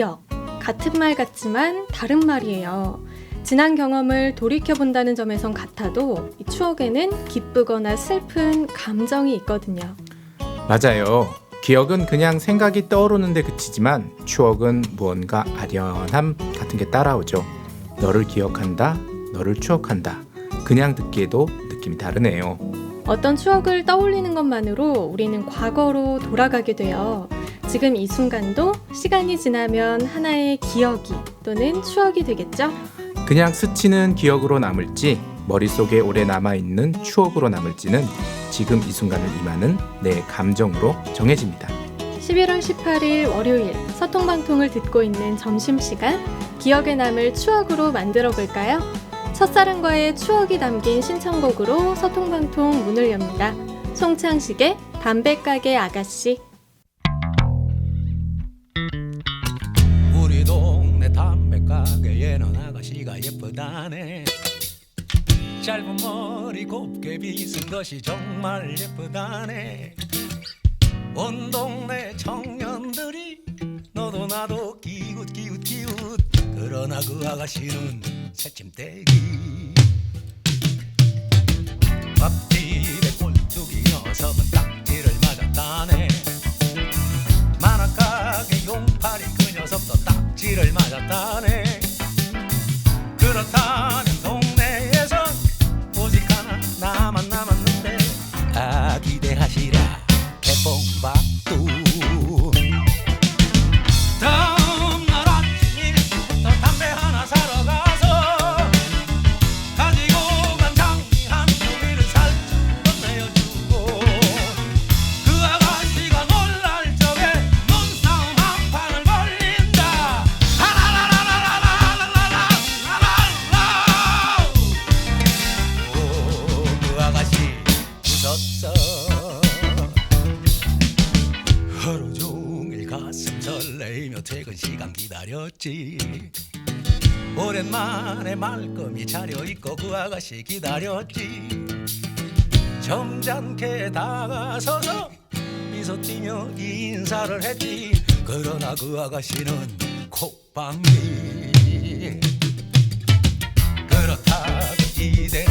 기억. 같은 말 같지만 다른 말이에요. 지난 경험을 돌이켜본다는 점에선 같아도 이 추억에는 기쁘거나 슬픈 감정이 있거든요. 맞아요. 기억은 그냥 생각이 떠오르는데 그치지만 추억은 무언가 아련함 같은 게 따라오죠. 너를 기억한다, 너를 추억한다. 그냥 듣기에도 느낌이 다르네요. 어떤 추억을 떠올리는 것만으로 우리는 과거로 돌아가게 돼요. 지금 이 순간도 시간이 지나면 하나의 기억이 또는 추억이 되겠죠? 그냥 스치는 기억으로 남을지 머릿속에 오래 남아있는 추억으로 남을지는 지금 이 순간을 임하는 내 감정으로 정해집니다. 11월 18일 월요일 서통방통을 듣고 있는 점심시간 기억에 남을 추억으로 만들어 볼까요? 첫사랑과의 추억이 담긴 신청곡으로 서통방통 문을 엽니다. 송창식의 담배가게 아가씨 가게에는 아가씨가 예쁘다네. 짧은 머리 곱게 빗은 것이 정말 예쁘다네. 온 동네 청년들이 너도 나도 기웃 기웃 기웃. 그러나 그 아가씨는 새침대기. 밥집에 꼴뚜기 녀석은 딱지를 맞았다네. 만화가게 용팔이 그 녀석도 딱지를 맞았다네 시간 기다렸지. 오랜만에 말끔히 차려입고 그 아가씨 기다렸지. 점잖게 다가서서 미소 띠며 인사를 했지. 그러나 그 아가씨는 콧방귀. 그렇다고 이대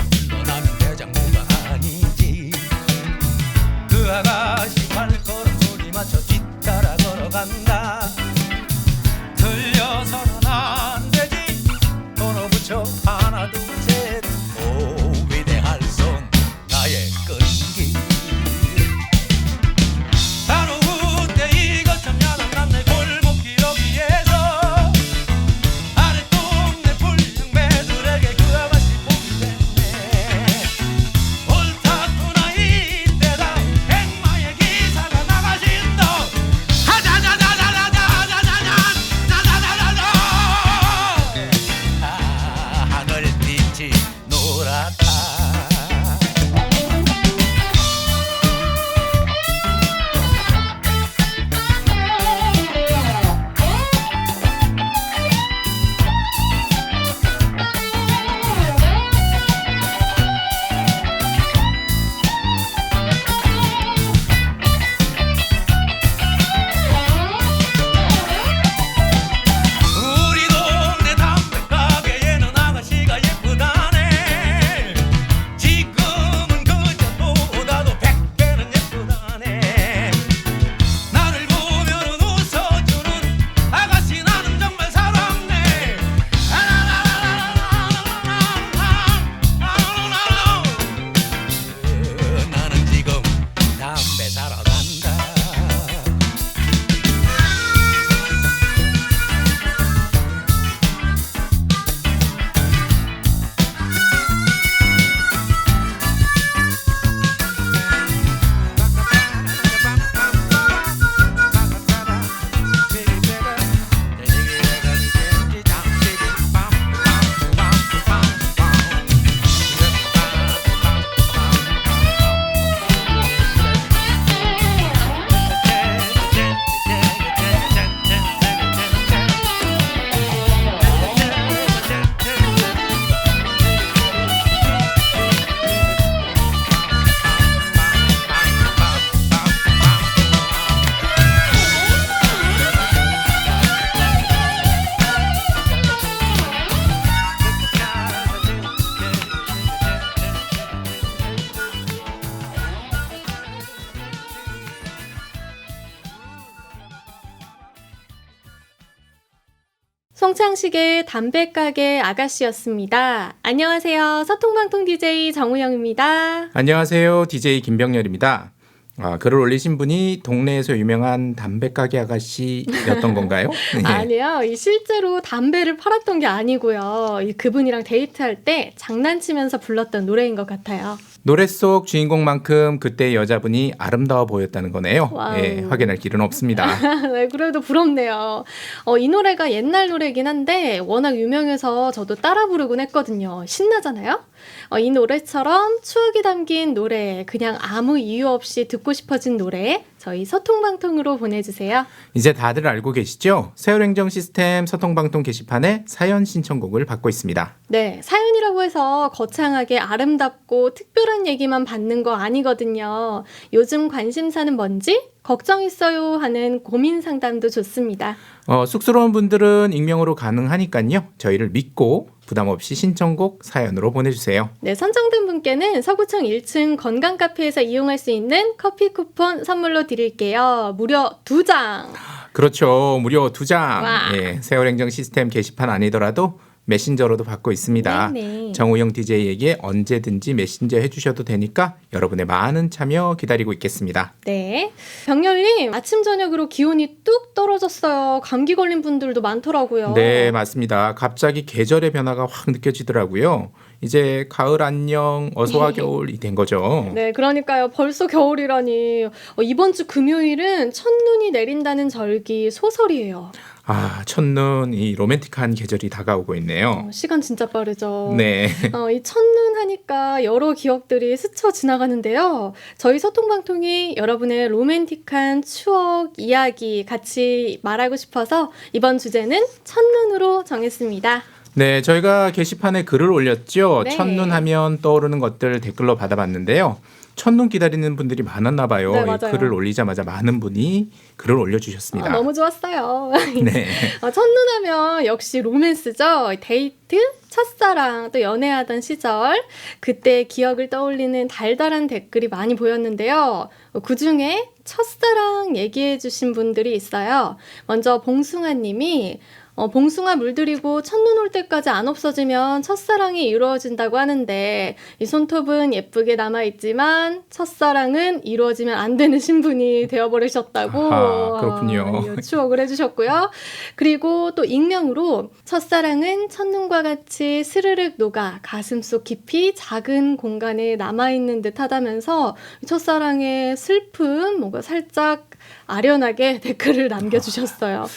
성창식의 담배가게 아가씨였습니다. 안녕하세요. 서통방통 DJ 정우영입니다. 안녕하세요. DJ 김병렬입니다. 아, 글을 올리신 분이 동네에서 유명한 담배 가게 아가씨였던 건가요? 네. 아니요. 이 실제로 담배를 팔았던 게 아니고요. 이 그분이랑 데이트할 때 장난치면서 불렀던 노래인 것 같아요. 노래 속 주인공만큼 그때 여자분이 아름다워 보였다는 거네요. 예, 확인할 길은 없습니다. 네, 그래도 부럽네요. 어, 이 노래가 옛날 노래긴 한데 워낙 유명해서 저도 따라 부르곤 했거든요. 신나잖아요? 어, 이 노래처럼 추억이 담긴 노래, 그냥 아무 이유 없이 듣고 싶어진 노래, 저희 서통방통으로 보내주세요. 이제 다들 알고 계시죠? 세월행정 시스템 서통방통 게시판에 사연 신청곡을 받고 있습니다. 네, 사연이라고 해서 거창하게 아름답고 특별한 얘기만 받는 거 아니거든요. 요즘 관심사는 뭔지? 걱정 있어요 하는 고민 상담도 좋습니다. 어, 쑥스러운 분들은 익명으로 가능하니까요. 저희를 믿고 부담 없이 신청곡 사연으로 보내주세요. 네, 선정된 분께는 서구청 1층 건강 카페에서 이용할 수 있는 커피 쿠폰 선물로 드릴게요. 무려 두 장. 그렇죠. 무려 두 장. 와. 예, 세월행정 시스템 게시판 아니더라도 메신저로도 받고 있습니다. 네네. 정우영 DJ에게 언제든지 메신저 해주셔도 되니까 여러분의 많은 참여 기다리고 있겠습니다. 네. 병렬님, 아침 저녁으로 기온이 뚝 떨어졌어요. 감기 걸린 분들도 많더라고요. 네, 맞습니다. 갑자기 계절의 변화가 확 느껴지더라고요. 이제 가을 안녕, 어서와 겨울이 된 거죠. 네, 그러니까요. 벌써 겨울이라니. 어, 이번 주 금요일은 첫눈이 내린다는 절기 소설이에요. 아, 첫눈, 이 로맨틱한 계절이 다가오고 있네요. 어, 시간 진짜 빠르죠. 네. 어, 이 첫눈 하니까 여러 기억들이 스쳐 지나가는데요. 저희 소통방통이 여러분의 로맨틱한 추억, 이야기 같이 말하고 싶어서 이번 주제는 첫눈으로 정했습니다. 네, 저희가 게시판에 글을 올렸죠. 네. 첫눈 하면 떠오르는 것들 댓글로 받아봤는데요. 첫눈 기다리는 분들이 많았나 봐요. 네, 맞아요. 글을 올리자마자 많은 분이 글을 올려주셨습니다. 아, 너무 좋았어요. 네. 어, 첫눈 하면 역시 로맨스죠. 데이트, 첫사랑, 또 연애하던 시절. 그때 기억을 떠올리는 달달한 댓글이 많이 보였는데요. 그 중에 첫사랑 얘기해 주신 분들이 있어요. 먼저 봉숭아 님이 어, 봉숭아 물들이고 첫눈 올 때까지 안 없어지면 첫사랑이 이루어진다고 하는데 이 손톱은 예쁘게 남아 있지만 첫사랑은 이루어지면 안 되는 신분이 되어버리셨다고 아하, 그렇군요. 아, 이 추억을 해주셨고요. 그리고 또 익명으로 첫사랑은 첫눈과 같이 스르륵 녹아 가슴속 깊이 작은 공간에 남아 있는 듯 하다면서 첫사랑의 슬픔, 뭔가 살짝 아련하게 댓글을 남겨주셨어요.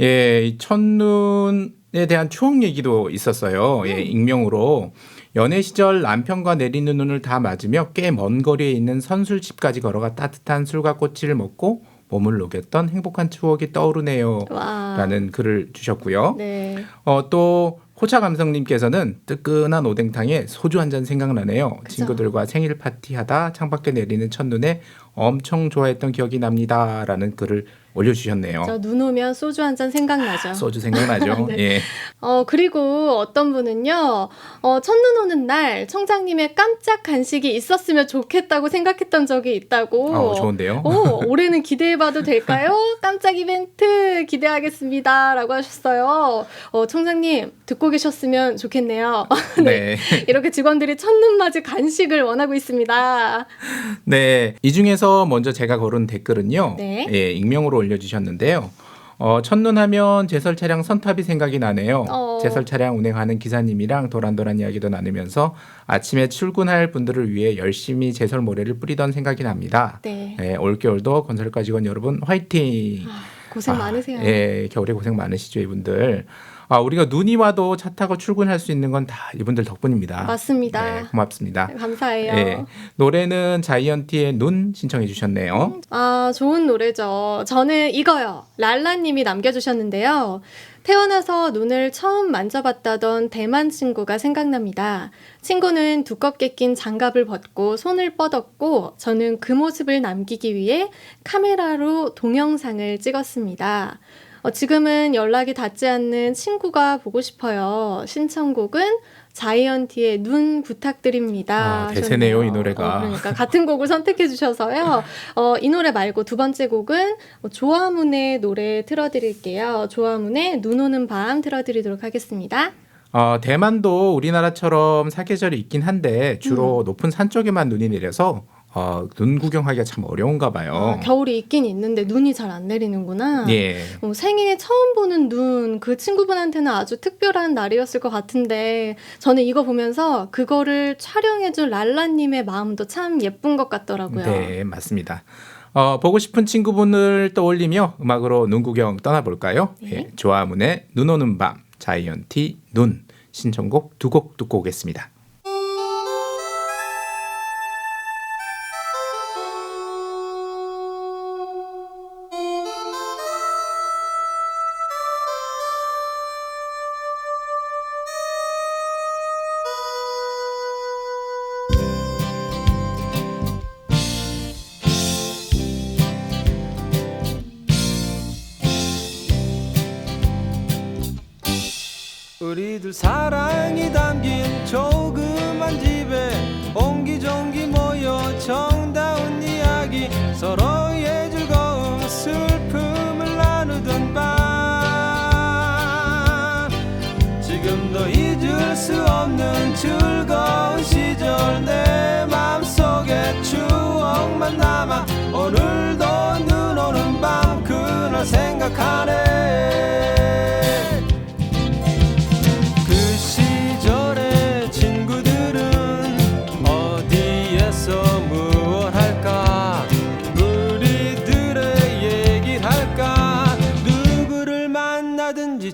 예, 이 첫눈에 대한 추억 얘기도 있었어요. 음. 예, 익명으로. 연애 시절 남편과 내리는 눈을 다 맞으며 꽤 먼 거리에 있는 선술집까지 걸어가 따뜻한 술과 꼬치를 먹고 몸을 녹였던 행복한 추억이 떠오르네요. 와. 라는 글을 주셨고요. 네. 어, 또 호차 감성님께서는 뜨끈한 오뎅탕에 소주 한 잔 생각나네요. 그죠. 친구들과 생일 파티하다 창밖에 내리는 첫눈에 엄청 좋아했던 기억이 납니다라는 글을 올려주셨네요. 저 눈 오면 소주 한 잔 생각나죠. 소주 생각나죠? 네. 예. 어, 그리고 어떤 분은요, 어, 첫눈 오는 날 청장님의 깜짝 간식이 있었으면 좋겠다고 생각했던 적이 있다고. 어, 좋은데요. 오, 올해는 기대해봐도 될까요? 깜짝 이벤트 기대하겠습니다. 라고 하셨어요. 어, 청장님, 듣고 계셨으면 좋겠네요. 네. 이렇게 직원들이 첫눈 맞이 간식을 원하고 있습니다. 네. 이 중에서 먼저 제가 고른 댓글은요. 네. 예, 익명으로 올려주셨는데요. 어, 첫눈 하면 제설 차량 선탑이 생각이 나네요. 어. 제설 차량 운행하는 기사님이랑 도란도란 이야기도 나누면서 아침에 출근할 분들을 위해 열심히 제설 모래를 뿌리던 생각이 납니다. 네. 예, 올겨울도 건설가 직원 여러분 화이팅! 아, 고생 아, 많으세요. 예, 겨울에 고생 많으시죠, 이분들. 아, 우리가 눈이 와도 차 타고 출근할 수 있는 건 다 이분들 덕분입니다. 맞습니다. 네, 고맙습니다. 감사해요. 예, 노래는 자이언티의 눈 신청해 주셨네요. 아, 좋은 노래죠. 저는 이거요. 랄라님이 남겨주셨는데요. 태어나서 눈을 처음 만져봤다던 대만 친구가 생각납니다. 친구는 두껍게 낀 장갑을 벗고 손을 뻗었고, 저는 그 모습을 남기기 위해 카메라로 동영상을 찍었습니다. 어, 지금은 연락이 닿지 않는 친구가 보고 싶어요. 신청곡은 자이언티의 눈 부탁드립니다. 아, 대세네요, 하셨네요. 이 노래가. 어, 그러니까 같은 곡을 선택해 주셔서요. 어, 이 노래 말고 두 번째 곡은 어, 조화문의 노래 틀어드릴게요. 조화문의 눈 오는 밤 틀어드리도록 하겠습니다. 어, 대만도 우리나라처럼 사계절이 있긴 한데 주로 높은 산 쪽에만 눈이 내려서 어, 눈 구경하기가 참 어려운가 봐요. 아, 겨울이 있긴 있는데 눈이 잘 안 내리는구나. 예. 어, 생애 처음 보는 눈, 그 친구분한테는 아주 특별한 날이었을 것 같은데, 저는 이거 보면서 그거를 촬영해준 랄라님의 마음도 참 예쁜 것 같더라고요. 네, 맞습니다. 어, 보고 싶은 친구분을 떠올리며 음악으로 눈 구경 떠나볼까요? 네. 예, 조아문의 눈 오는 밤, 자이언티 눈 신청곡 두 곡 듣고 오겠습니다. 도 잊을 수 없는 즐거운 시절 내 맘속에 추억만 남아 오늘도 눈 오는 밤 그날 생각하네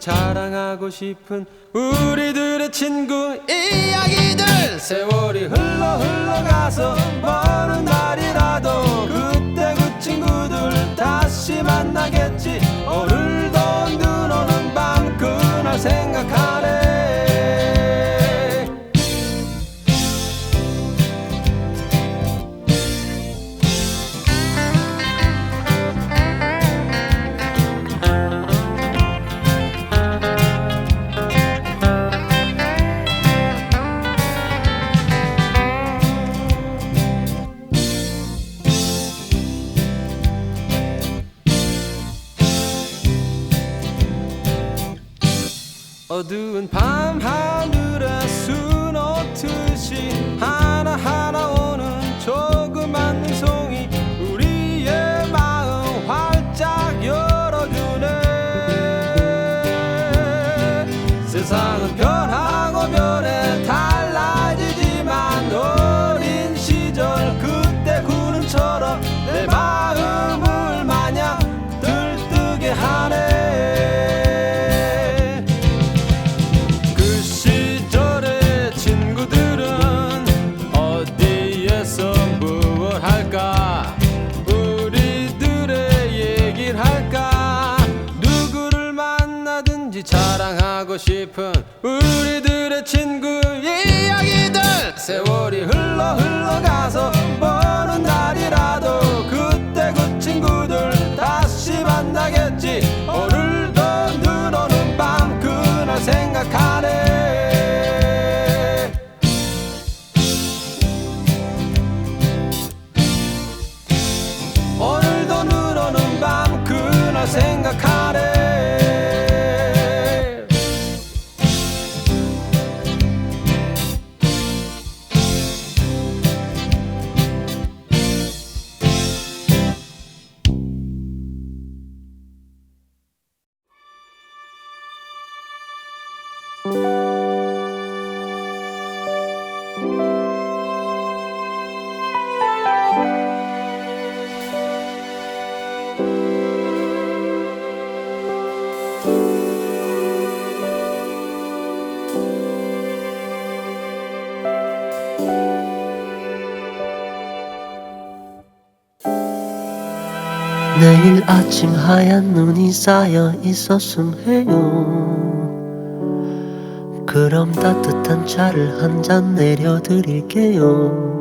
자랑하고 싶은 우리들의 친구. 이야기들 세월이 흘러 흘러가서 먼 날이라도 그때 그 친구들 다시 만나겠지. 오늘도 눈 오는 밤 그날 생각하 흘러 흘러가 내일 아침 하얀 눈이 쌓여 있었음 해요. 그럼 따뜻한 차를 한 잔 내려드릴게요.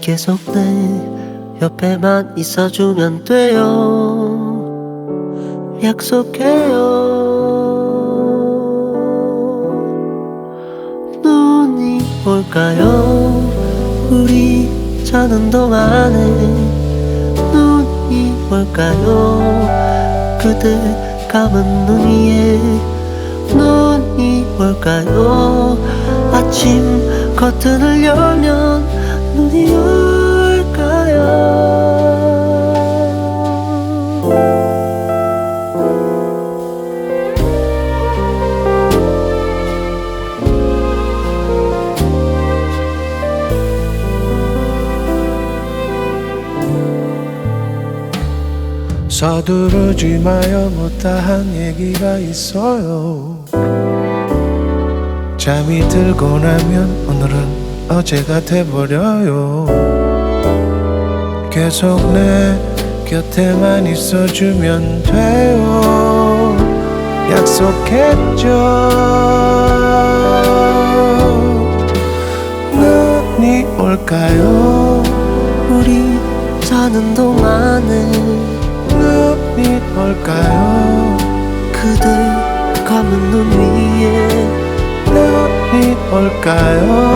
계속 내 옆에만 있어주면 돼요. 약속해요 눈이 올까요 우리 자는 동안에 올까요? 그대 감은 눈 위에 눈이 올까요? 아침 커튼을 열면 눈이 올까요 서두르지 마요. 못다한 얘기가 있어요. 잠이 들고 나면 오늘은 어제가 돼버려요. 계속 내 곁에만 있어주면 돼요. 약속했죠. 눈이 올까요? 우리 자는 동안에 올까요? 그대 감은 눈 위에 눈이 올까요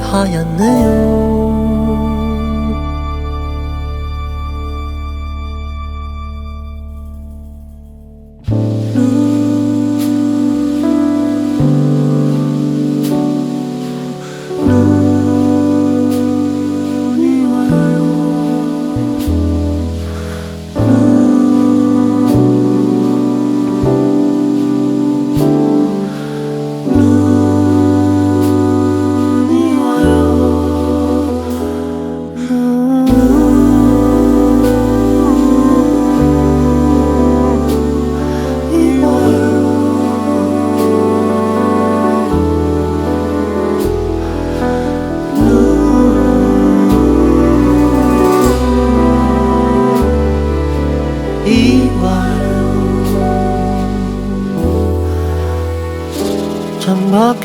하얗네요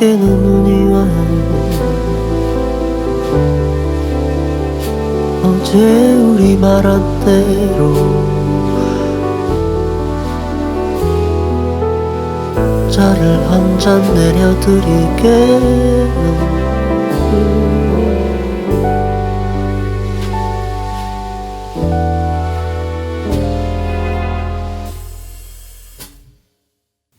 창밖에는 눈이 와요 어제 우리 말한 대로 차를 한 잔 내려드릴게요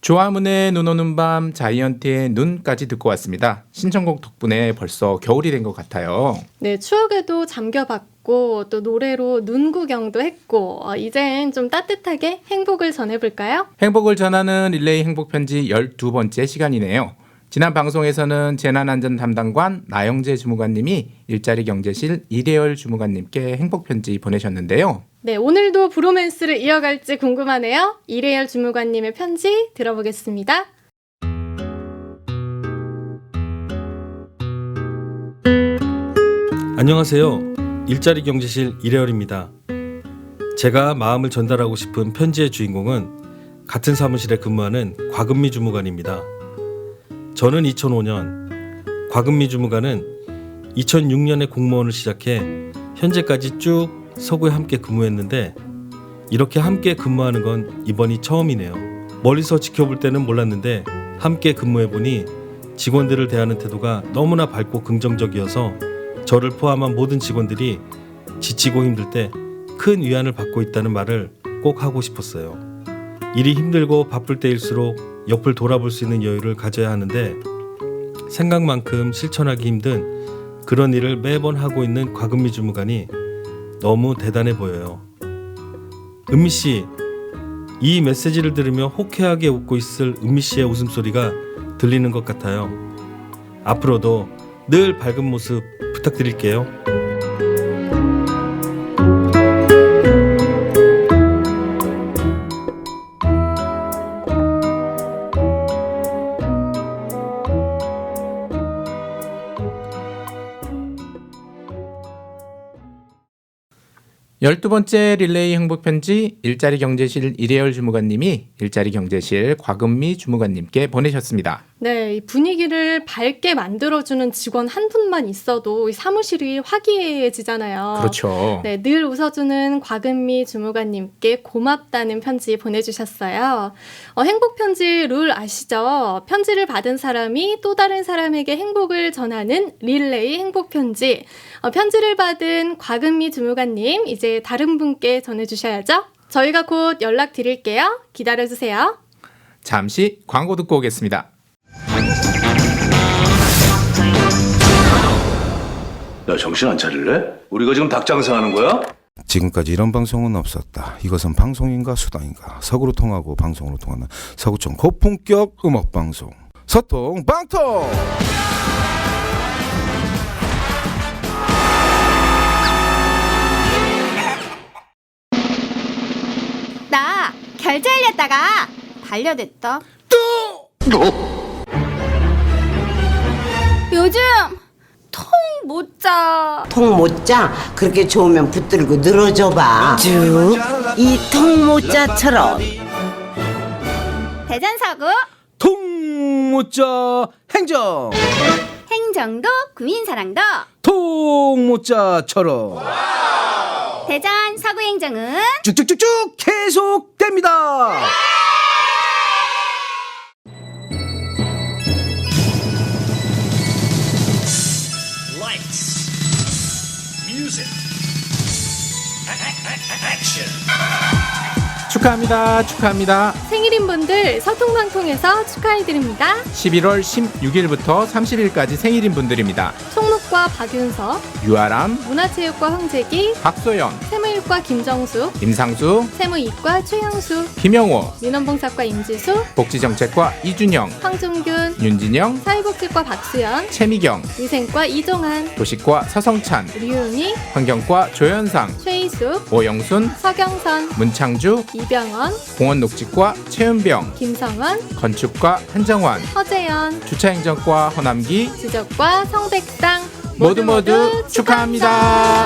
조화문의 눈 오는 밤 자이언티의 눈까지 듣고 왔습니다. 신청곡 덕분에 벌써 겨울이 된 것 같아요. 네, 추억에도 잠겨봤고 또 노래로 눈 구경도 했고 어, 이젠 좀 따뜻하게 행복을 전해볼까요? 행복을 전하는 릴레이 행복 편지 12번째 시간이네요. 지난 방송에서는 재난안전 담당관 나영재 주무관님이 일자리 경제실 이대열 주무관님께 행복 편지 보내셨는데요. 네, 오늘도 브로맨스를 이어갈지 궁금하네요. 이래열 주무관님의 편지 들어보겠습니다. 안녕하세요. 일자리 경제실 이래열입니다. 제가 마음을 전달하고 싶은 편지의 주인공은 같은 사무실에 근무하는 곽은미 주무관입니다. 저는 2005년, 곽은미 주무관은 2006년에 공무원을 시작해 현재까지 쭉 서구에 함께 근무했는데 이렇게 함께 근무하는 건 이번이 처음이네요. 멀리서 지켜볼 때는 몰랐는데 함께 근무해 보니 직원들을 대하는 태도가 너무나 밝고 긍정적이어서 저를 포함한 모든 직원들이 지치고 힘들 때 큰 위안을 받고 있다는 말을 꼭 하고 싶었어요. 일이 힘들고 바쁠 때일수록 옆을 돌아볼 수 있는 여유를 가져야 하는데 생각만큼 실천하기 힘든 그런 일을 매번 하고 있는 곽은미 주무관이 너무 대단해 보여요. 은미 씨, 이 메시지를 들으며 호쾌하게 웃고 있을 은미 씨의 웃음소리가 들리는 것 같아요. 앞으로도 늘 밝은 모습 부탁드릴게요. 열두 번째 릴레이 행복편지 일자리 경제실 이래열 주무관님이 일자리 경제실 곽은미 주무관님께 보내셨습니다. 네, 이 분위기를 밝게 만들어주는 직원 한 분만 있어도 이 사무실이 화기애애해지잖아요. 그렇죠. 네, 늘 웃어주는 곽은미 주무관님께 고맙다는 편지 보내주셨어요. 어, 행복 편지 룰 아시죠? 편지를 받은 사람이 또 다른 사람에게 행복을 전하는 릴레이 행복 편지. 어, 편지를 받은 곽은미 주무관님 이제 다른 분께 전해주셔야죠. 저희가 곧 연락 드릴게요. 기다려주세요. 잠시 광고 듣고 오겠습니다. 야 정신 안 차릴래? 우리가 지금 닭 장사하는 거야? 지금까지 이런 방송은 없었다. 이것은 방송인가 수다인가 서구로 통하고 방송으로 통하는 서구촌 고품격 음악 방송 서통 방통. 나 결제하려다가 반려됐다. 요즘 통 못 자. 통못 짜? 그렇게 좋으면 붙들고 늘어져 봐. 쭉. 이 통못 짜처럼. 대전서구 통모짜 행정 행정도 구민사랑도 통모짜처럼 대전 서구 행정은 쭉쭉쭉쭉 계속됩니다. 축하합니다. 축하합니다. 생일인 분들 서통방통에서 축하해드립니다. 11월 16일부터 30일까지 생일인 분들입니다. 총 무과 박윤석, 유아람, 문화체육과 황재기, 박소연, 세무일과 김정숙, 임상수, 세무이과 최영수, 김영호, 민원봉사과 임지수, 복지정책과 이준영, 황종균, 윤진영, 사회복지과 박수연, 최미경, 위생과 이종환, 도시과 서성찬, 류은희, 환경과 조현상, 최희숙, 오영순, 서경선, 문창주, 이병헌, 공원녹지과 최은병, 김성원, 건축과 한정환, 허재연, 주차행정과 허남기 지적과 성백상 모두 모두 축하합니다.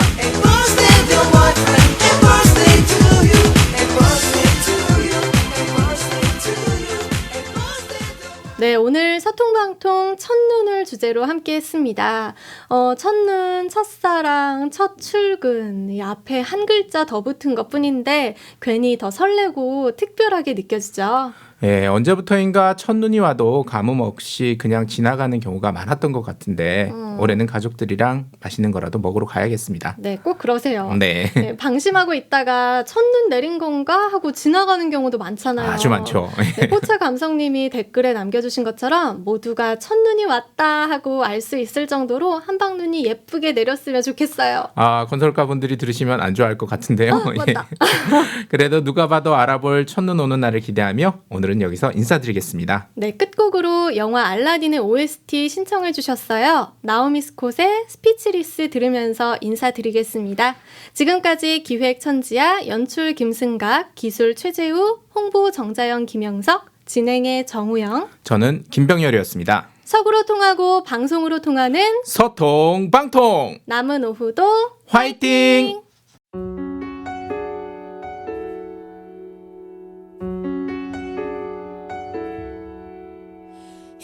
네, 오늘 서통방통 첫눈을 주제로 함께 했습니다. 어, 첫눈, 첫사랑, 첫 출근. 이 앞에 한 글자 더 붙은 것 뿐인데 괜히 더 설레고 특별하게 느껴지죠. 예, 언제부터인가 첫눈이 와도 가뭄 없이 그냥 지나가는 경우가 많았던 것 같은데 음. 올해는 가족들이랑 맛있는 거라도 먹으러 가야겠습니다. 네, 꼭 그러세요. 네. 네, 방심하고 있다가 첫눈 내린 건가 하고 지나가는 경우도 많잖아요. 아주 많죠. 네, 포차 감성님이 댓글에 남겨주신 것처럼 모두가 첫눈이 왔다 하고 알 수 있을 정도로 한방눈이 예쁘게 내렸으면 좋겠어요. 아, 건설가 분들이 들으시면 안 좋아할 것 같은데요. 아, 맞다. 예. 그래도 누가 봐도 알아볼 첫눈 오는 날을 기대하며 오늘 은 여기서 인사드리겠습니다. 네, 끝곡으로 영화 알라딘의 OST 신청해 주셨어요. 나오미 스콧의 스피치리스 들으면서 인사드리겠습니다. 지금까지 기획 천지야, 연출 김승각, 기술 최재우, 홍보 정자영 김영석, 진행의 정우영, 저는 김병열이었습니다. 석으로 통하고 방송으로 통하는 서통 방통 남은 오후도 화이팅!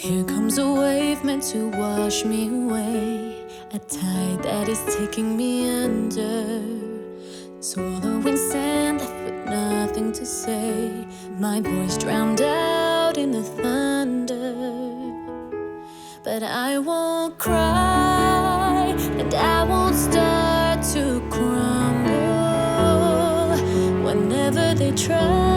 Here comes a wave meant to wash me away. A tide that is taking me under. Swallowing sand left with nothing to say. My voice drowned out in the thunder. But I won't cry, and I won't start to crumble. Whenever they try.